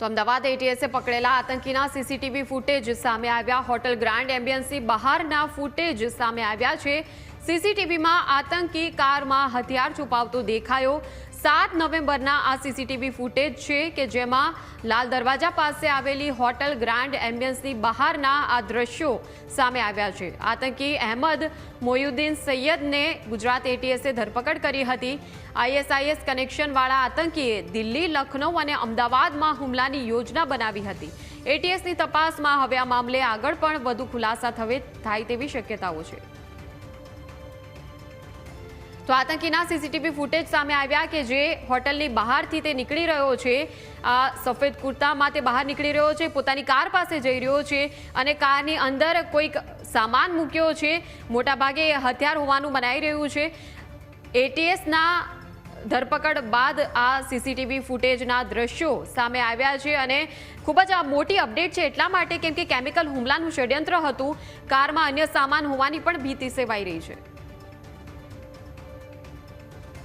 તો અમદાવાદ એટીએસે પકડેલા આતંકીના સીસીટીવી ફૂટેજ સામે આવ્યા. હોટલ ગ્રાન્ડ એમ્બિયન્સી બહારના ફૂટેજ સામે આવ્યા છે. સીસીટીવીમાં આતંકી કારમાં હથિયાર છુપાવતો દેખાયો. સાત નવેમ્બરના આ સીસીટીવી ફૂટેજ છે કે જેમાં લાલ દરવાજા પાસે આવેલી હોટલ ગ્રાન્ડ એમ્બિયન્સની બહારના આ દ્રશ્યો સામે આવ્યા છે. આતંકી અહેમદ મોયુદ્દીન સૈયદને ગુજરાત એટીએસે ધરપકડ કરી હતી. આઈએસઆઈએસ કનેક્શનવાળા આતંકીએ દિલ્હી, લખનૌ અને અમદાવાદમાં હુમલાની યોજના બનાવી હતી. એટીએસની તપાસમાં હવે આ મામલે આગળ પણ વધુ ખુલાસા થવે થાય તેવી શક્યતાઓ છે. તો આતંકીના સીસીટીવી ફૂટેજ સામે આવ્યા કે જે હોટલની બહારથી તે નીકળી રહ્યો છે. આ સફેદ કુર્તામાં તે બહાર નીકળી રહ્યો છે, પોતાની કાર પાસે જઈ રહ્યો છે અને કારની અંદર કોઈક સામાન મૂક્યો છે. મોટાભાગે હથિયાર હોવાનું મનાઈ રહ્યું છે. એટીએસના ધરપકડ બાદ આ સીસીટીવી ફૂટેજના દ્રશ્યો સામે આવ્યા છે અને ખૂબ જ આ મોટી અપડેટ છે એટલા માટે કેમ કે કેમિકલ હુમલાનું ષડયંત્ર હતું. કારમાં અન્ય સામાન હોવાની પણ ભીતિ સેવાઈ રહી છે.